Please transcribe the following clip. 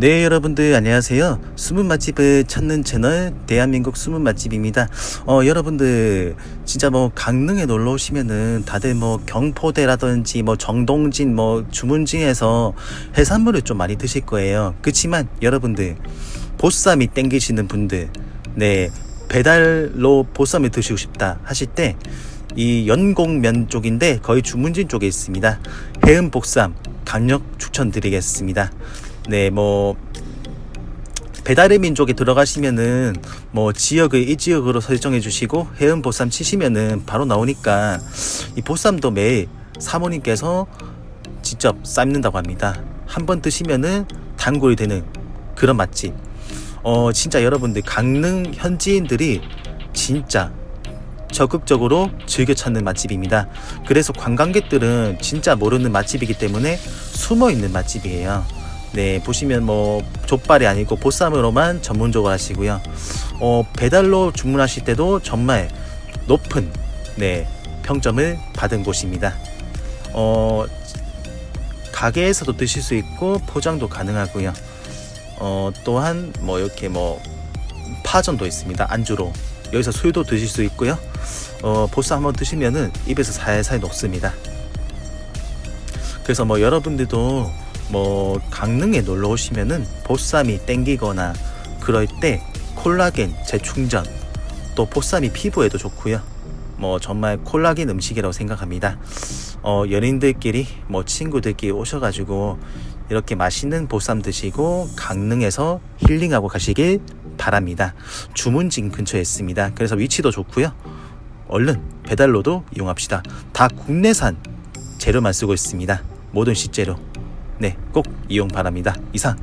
네 여러분들 안녕하세요. 숨은 맛집을 찾는 채널 대한민국 숨은 맛집입니다. 어 여러분들 진짜 뭐 강릉에 놀러 오시면은 다들 뭐 경포대라든지 뭐 정동진 뭐 주문진에서 해산물을 좀 많이 드실 거예요. 그치만 여러분들 보쌈이 땡기시는 분들 네 배달로 보쌈을 드시고 싶다 하실 때 이 연곡면 쪽인데 거의 주문진 쪽에 있습니다. 해음 복쌈 강력 추천드리겠습니다 네, 뭐 배달의 민족에 들어가시면은 뭐 지역을 이 지역으로 설정해 주시고 해운 보쌈 치시면은 바로 나오니까 이 보쌈도 매일 사모님께서 직접 삶는다고 합니다. 한번 드시면은 단골이 되는 그런 맛집. 어 진짜 여러분들 강릉 현지인들이 진짜 적극적으로 즐겨 찾는 맛집입니다. 그래서 관광객들은 진짜 모르는 맛집이기 때문에 숨어 있는 맛집이에요. 네, 보시면 뭐 족발이 아니고 보쌈으로만 전문적으로 하시고요. 어, 배달로 주문하실 때도 정말 높은 네, 평점을 받은 곳입니다. 어, 가게에서도 드실 수 있고 포장도 가능하고요. 어, 또한 뭐 이렇게 뭐 파전도 있습니다. 안주로 여기서 술도 드실 수 있고요. 어, 보쌈 한번 드시면은 입에서 살살 녹습니다. 그래서 뭐 여러분들도 뭐 강릉에 놀러 오시면은 보쌈이 땡기거나 그럴 때 콜라겐 재충전 또 보쌈이 피부에도 좋고요. 뭐 정말 콜라겐 음식이라고 생각합니다. 어 연인들끼리 뭐 친구들끼리 오셔가지고 이렇게 맛있는 보쌈 드시고 강릉에서 힐링하고 가시길 바랍니다. 주문진 근처에 있습니다. 그래서 위치도 좋고요. 얼른 배달로도 이용합시다. 다 국내산 재료만 쓰고 있습니다. 모든 식재료. 네, 꼭 이용 바랍니다. 이상